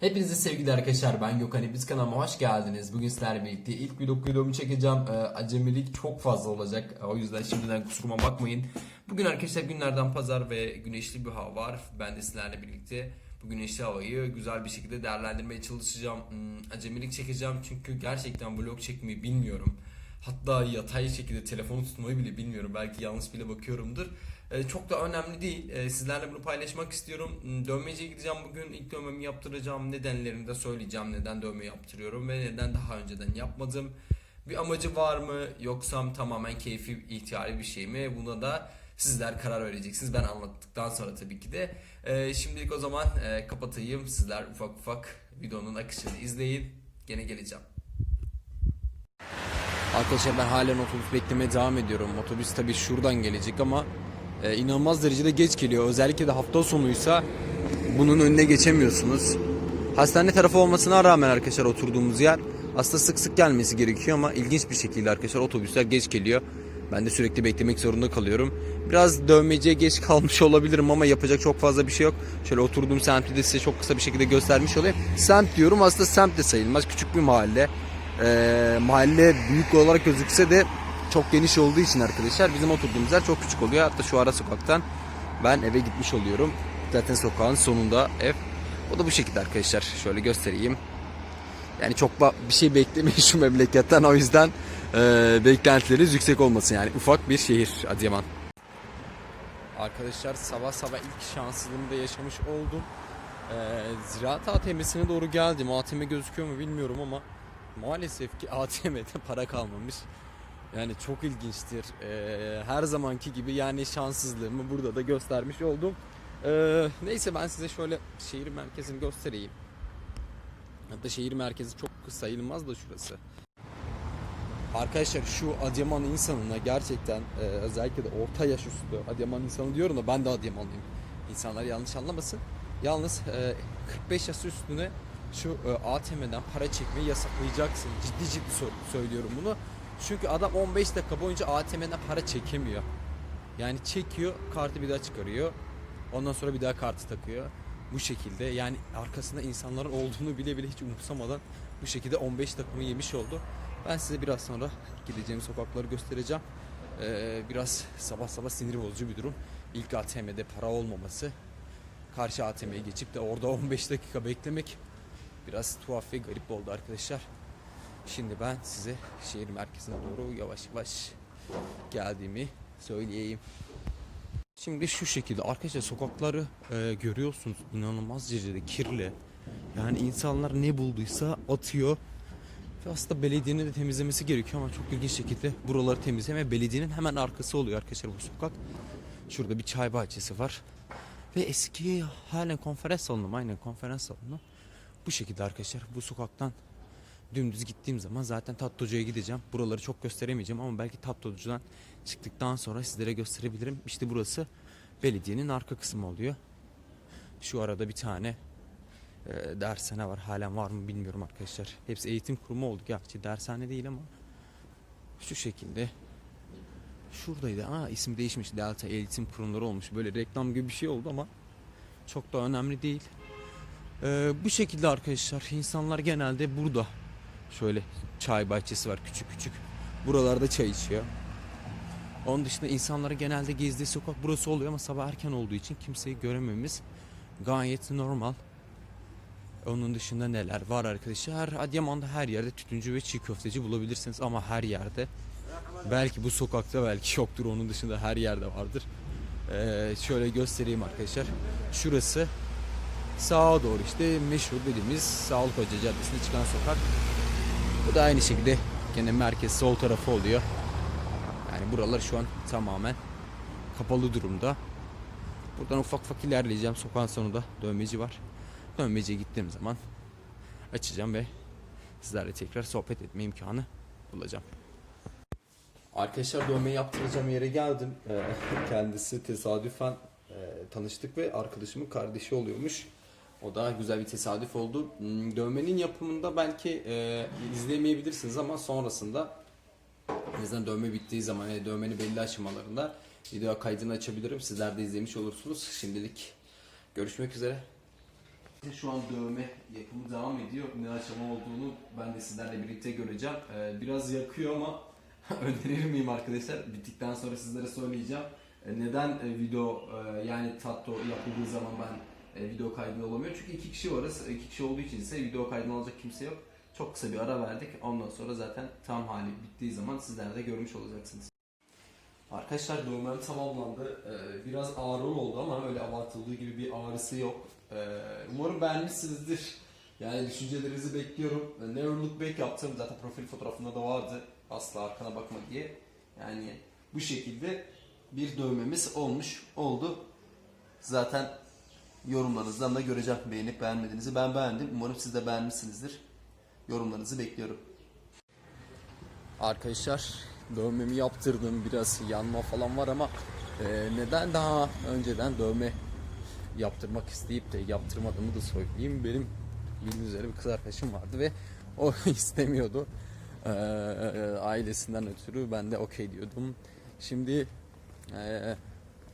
Hepinize sevgili arkadaşlar ben Gökhan biz kanalıma hoş geldiniz. Bugün sizlerle birlikte ilk videomu çekeceğim. Ee, acemilik çok fazla olacak. O yüzden şimdiden kusuruma bakmayın. Bugün arkadaşlar günlerden pazar ve güneşli bir hava var. Ben de sizlerle birlikte bu güneşli havayı güzel bir şekilde değerlendirmeye çalışacağım. Hmm, acemilik çekeceğim çünkü gerçekten vlog çekmeyi bilmiyorum. Hatta yatay şekilde telefonu tutmayı bile bilmiyorum. Belki yanlış bile bakıyorumdur. Ee, çok da önemli değil. Ee, sizlerle bunu paylaşmak istiyorum. Hmm, Dövmeciye gideceğim bugün. İlk dövmemi yaptıracağım. Nedenlerini de söyleyeceğim. Neden dövme yaptırıyorum ve neden daha önceden yapmadım. Bir amacı var mı yoksa tamamen keyfi ihtiyari bir şey mi? Buna da sizler karar vereceksiniz. Ben anlattıktan sonra tabii ki de. Ee, şimdilik o zaman e, kapatayım. Sizler ufak ufak videonun akışını izleyin. Gene geleceğim. Arkadaşlar ben halen otobüs beklemeye devam ediyorum. Otobüs tabii şuradan gelecek ama e, inanılmaz derecede geç geliyor. Özellikle de hafta sonuysa bunun önüne geçemiyorsunuz. Hastane tarafı olmasına rağmen arkadaşlar oturduğumuz yer aslında sık sık gelmesi gerekiyor ama ilginç bir şekilde arkadaşlar otobüsler geç geliyor. Ben de sürekli beklemek zorunda kalıyorum. Biraz dövmeciye geç kalmış olabilirim ama yapacak çok fazla bir şey yok. Şöyle oturduğum semti de size çok kısa bir şekilde göstermiş olayım. Semt diyorum aslında semt de sayılmaz. Küçük bir mahalle. Ee, mahalle büyük olarak gözükse de çok geniş olduğu için arkadaşlar bizim oturduğumuz yer çok küçük oluyor. Hatta şu ara sokaktan ben eve gitmiş oluyorum. Zaten sokağın sonunda ev. O da bu şekilde arkadaşlar. Şöyle göstereyim. Yani çok bir şey beklemeyin şu memleketten. O yüzden e, beklentileriniz yüksek olmasın. Yani ufak bir şehir Adıyaman. Arkadaşlar sabah sabah ilk şanssızlığımı da yaşamış oldum. Ee, ziraat ATM'sine doğru geldim. ATM gözüküyor mu bilmiyorum ama maalesef ki ATM'de para kalmamış. Yani çok ilginçtir. Ee, her zamanki gibi yani şanssızlığımı burada da göstermiş oldum. Ee, neyse ben size şöyle şehir merkezini göstereyim. Hatta şehir merkezi çok sayılmaz da şurası. Arkadaşlar şu Adıyaman insanına gerçekten e, özellikle de orta yaş üstü Adıyaman insanı diyorum da ben de Adıyamanlıyım. İnsanlar yanlış anlamasın. Yalnız e, 45 yaş üstüne şu e, ATM'den para çekmeyi yasaklayacaksın. Ciddi ciddi sö- söylüyorum bunu. Çünkü adam 15 dakika boyunca ATM'den para çekemiyor. Yani çekiyor, kartı bir daha çıkarıyor. Ondan sonra bir daha kartı takıyor. Bu şekilde yani arkasında insanların olduğunu bile bile hiç umursamadan bu şekilde 15 dakikamı yemiş oldu. Ben size biraz sonra gideceğim sokakları göstereceğim. Ee, biraz sabah sabah sinir bozucu bir durum. İlk ATM'de para olmaması. Karşı ATM'ye geçip de orada 15 dakika beklemek biraz tuhaf ve garip oldu arkadaşlar. Şimdi ben size şehir merkezine doğru yavaş yavaş geldiğimi söyleyeyim. Şimdi şu şekilde arkadaşlar sokakları e, görüyorsunuz inanılmaz derecede kirli. Yani insanlar ne bulduysa atıyor. Ve aslında belediyenin de temizlemesi gerekiyor ama çok ilginç şekilde buraları temizleme belediyenin hemen arkası oluyor arkadaşlar bu sokak. Şurada bir çay bahçesi var. Ve eski halen konferans salonu aynen konferans salonu. Bu şekilde arkadaşlar bu sokaktan dümdüz gittiğim zaman zaten Tatlıca'ya gideceğim. Buraları çok gösteremeyeceğim ama belki Tatlıca'dan çıktıktan sonra sizlere gösterebilirim. İşte burası belediyenin arka kısmı oluyor. Şu arada bir tane e, dershane var. Halen var mı bilmiyorum arkadaşlar. Hepsi eğitim kurumu oldu. Gerçi dershane değil ama şu şekilde şuradaydı. Aa isim değişmiş. Delta Eğitim Kurumları olmuş. Böyle reklam gibi bir şey oldu ama çok da önemli değil. Ee, bu şekilde arkadaşlar insanlar genelde burada şöyle çay bahçesi var küçük küçük. Buralarda çay içiyor. Onun dışında insanların genelde gezdiği sokak burası oluyor ama sabah erken olduğu için kimseyi görememiz gayet normal. Onun dışında neler var arkadaşlar? Adıyaman'da her yerde tütüncü ve çiğ köfteci bulabilirsiniz ama her yerde. Belki bu sokakta belki yoktur onun dışında her yerde vardır. Ee, şöyle göstereyim arkadaşlar. Şurası sağa doğru işte meşhur dediğimiz Sağlık Hoca Caddesi'ne çıkan sokak. Bu da aynı şekilde gene merkez sol tarafı oluyor. Yani buralar şu an tamamen kapalı durumda. Buradan ufak ufak ilerleyeceğim. Sokağın sonunda dövmeci var. Dövmeciye gittiğim zaman açacağım ve sizlerle tekrar sohbet etme imkanı bulacağım. Arkadaşlar dövme yaptıracağım yere geldim. Ee, kendisi tesadüfen e, tanıştık ve arkadaşımın kardeşi oluyormuş. O da güzel bir tesadüf oldu. Hmm, Dövmenin yapımında belki e, izleyemeyebilirsiniz ama sonrasında en azından dövme bittiği zaman yani dövmenin belli aşamalarında video kaydını açabilirim. Sizler de izlemiş olursunuz. Şimdilik görüşmek üzere. Şu an dövme yapımı devam ediyor. Ne aşama olduğunu ben de sizlerle birlikte göreceğim. Ee, biraz yakıyor ama önerir miyim arkadaşlar? Bittikten sonra sizlere söyleyeceğim. Ee, neden e, video e, yani tatto yapıldığı zaman ben e, video kaydında olamıyor? Çünkü iki kişi varız. İki kişi olduğu için ise video kaydını alacak kimse yok. Çok kısa bir ara verdik. Ondan sonra zaten tam hali bittiği zaman sizler de görmüş olacaksınız. Arkadaşlar dövmem tamamlandı. Ee, biraz ağrı oldu ama öyle abartıldığı gibi bir ağrısı yok. Ee, umarım beğenmişsinizdir. Yani düşüncelerinizi bekliyorum. Ee, Never Look Back yaptım. Zaten profil fotoğrafında da vardı. Asla arkana bakma diye. Yani bu şekilde bir dövmemiz olmuş oldu. Zaten yorumlarınızdan da göreceğim beğenip beğenmediğinizi. Ben beğendim. Umarım siz de beğenmişsinizdir. Yorumlarınızı bekliyorum. Arkadaşlar dövmemi yaptırdım. Biraz yanma falan var ama e, neden daha önceden dövme yaptırmak isteyip de yaptırmadığımı da söyleyeyim. Benim bildiğiniz üzere bir kız arkadaşım vardı ve o istemiyordu. E, ailesinden ötürü ben de okey diyordum. Şimdi e,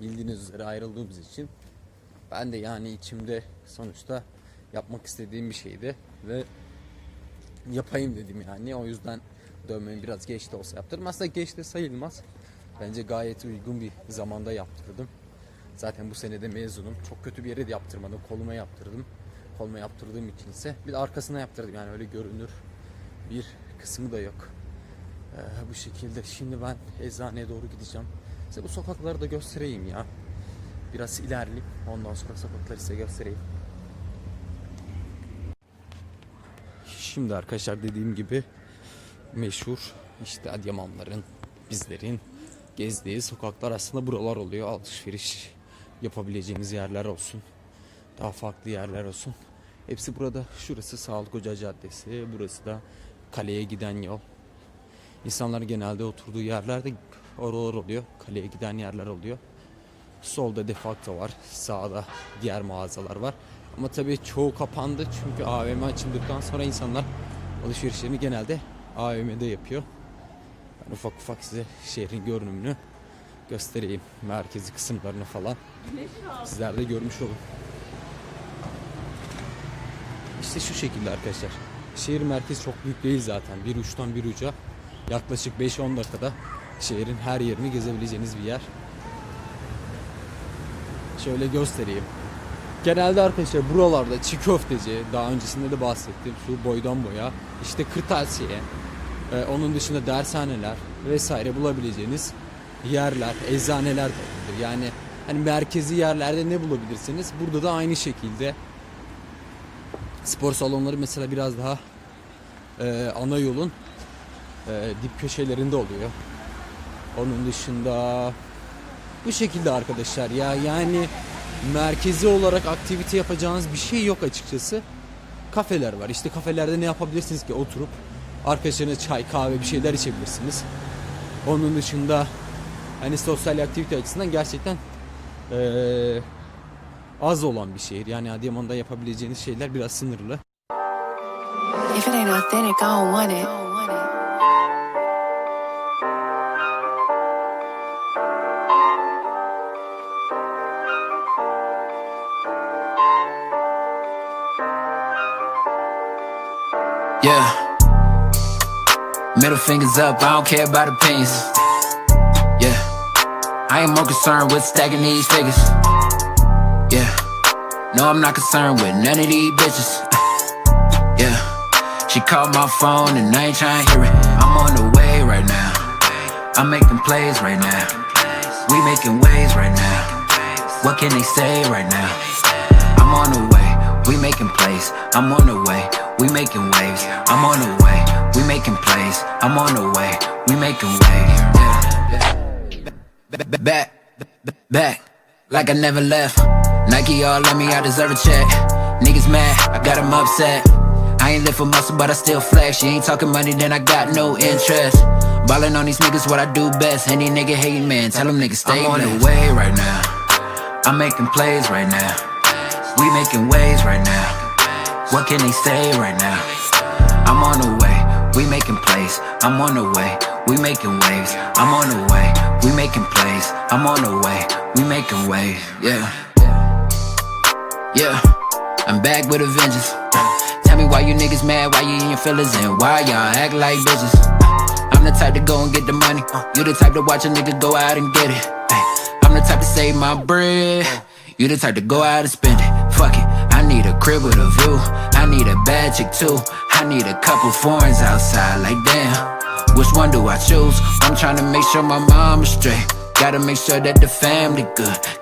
bildiğiniz üzere ayrıldığımız için ben de yani içimde sonuçta yapmak istediğim bir şeydi ve yapayım dedim yani. O yüzden dövmemi biraz geç de olsa yaptırdım. Aslında geç de sayılmaz. Bence gayet uygun bir zamanda yaptırdım. Zaten bu senede mezunum. Çok kötü bir yere de yaptırmadım. Koluma yaptırdım. Koluma yaptırdığım için ise bir de arkasına yaptırdım. Yani öyle görünür bir kısmı da yok. Ee, bu şekilde. Şimdi ben eczaneye doğru gideceğim. Size bu sokakları da göstereyim ya. Biraz ilerleyeyim. Ondan sonra sokakları size göstereyim. Şimdi arkadaşlar dediğim gibi meşhur işte Adıyamanların, bizlerin gezdiği sokaklar aslında buralar oluyor. Alışveriş yapabileceğimiz yerler olsun. Daha farklı yerler olsun. Hepsi burada. Şurası Sağlık Hoca Caddesi. Burası da kaleye giden yol. İnsanlar genelde oturduğu yerlerde oralar oluyor. Kaleye giden yerler oluyor. Solda defakto var. Sağda diğer mağazalar var. Ama tabii çoğu kapandı çünkü AVM açıldıktan sonra insanlar alışverişlerini genelde AVM'de yapıyor. Ben ufak ufak size şehrin görünümünü göstereyim. Merkezi kısımlarını falan. Sizler de görmüş olun. İşte şu şekilde arkadaşlar. Şehir merkezi çok büyük değil zaten. Bir uçtan bir uca yaklaşık 5-10 dakikada şehrin her yerini gezebileceğiniz bir yer. Şöyle göstereyim. Genelde arkadaşlar buralarda çiğ köfteci, daha öncesinde de bahsettim şu boydan boya, işte kırtasiye, e, onun dışında dershaneler vesaire bulabileceğiniz yerler, eczaneler de olabilir. Yani hani merkezi yerlerde ne bulabilirsiniz? Burada da aynı şekilde spor salonları mesela biraz daha e, ana yolun e, dip köşelerinde oluyor. Onun dışında bu şekilde arkadaşlar ya yani merkezi olarak aktivite yapacağınız bir şey yok açıkçası. Kafeler var. İşte kafelerde ne yapabilirsiniz ki oturup arkadaşlarına çay, kahve bir şeyler içebilirsiniz. Onun dışında hani sosyal aktivite açısından gerçekten eee, az olan bir şehir. Yani Adıyaman'da yapabileceğiniz şeyler biraz sınırlı. If it ain't authentic, I don't want it. Yeah. Middle fingers up, I don't care about opinions. Yeah. I ain't more concerned with stacking these figures. Yeah. No, I'm not concerned with none of these bitches. Yeah. She called my phone and I ain't trying to hear it. I'm on the way right now. I'm making plays right now. We making waves right now. What can they say right now? I'm on the way. We making plays. I'm on the way. We making waves. I'm on the way. We making plays. I'm on the way. We making waves. Yeah. Back, back, like I never left. Nike all on me, I deserve a check. Niggas mad, I got them upset. I ain't live for muscle, but I still flex. You ain't talking money, then I got no interest. Ballin' on these niggas, what I do best. Any nigga hating, man, tell them niggas stay I'm on the way right now. I'm making plays right now. We making waves right now. What can they say right now? I'm on the way, we making plays. I'm on the way, we making waves. I'm on the way, we making plays. I'm on the way, we making waves. Yeah, yeah. I'm back with a vengeance. Tell me why you niggas mad, why you in your feelings, and why y'all act like bitches. I'm the type to go and get the money. You the type to watch a nigga go out and get it. I'm the type to save my bread. You the type to go out and spend it. Fuck it. I need a crib with a view. I need a bad chick too. I need a couple foreigns outside. Like damn, which one do I choose? I'm trying to make sure my mom is straight. Gotta make sure that the family good.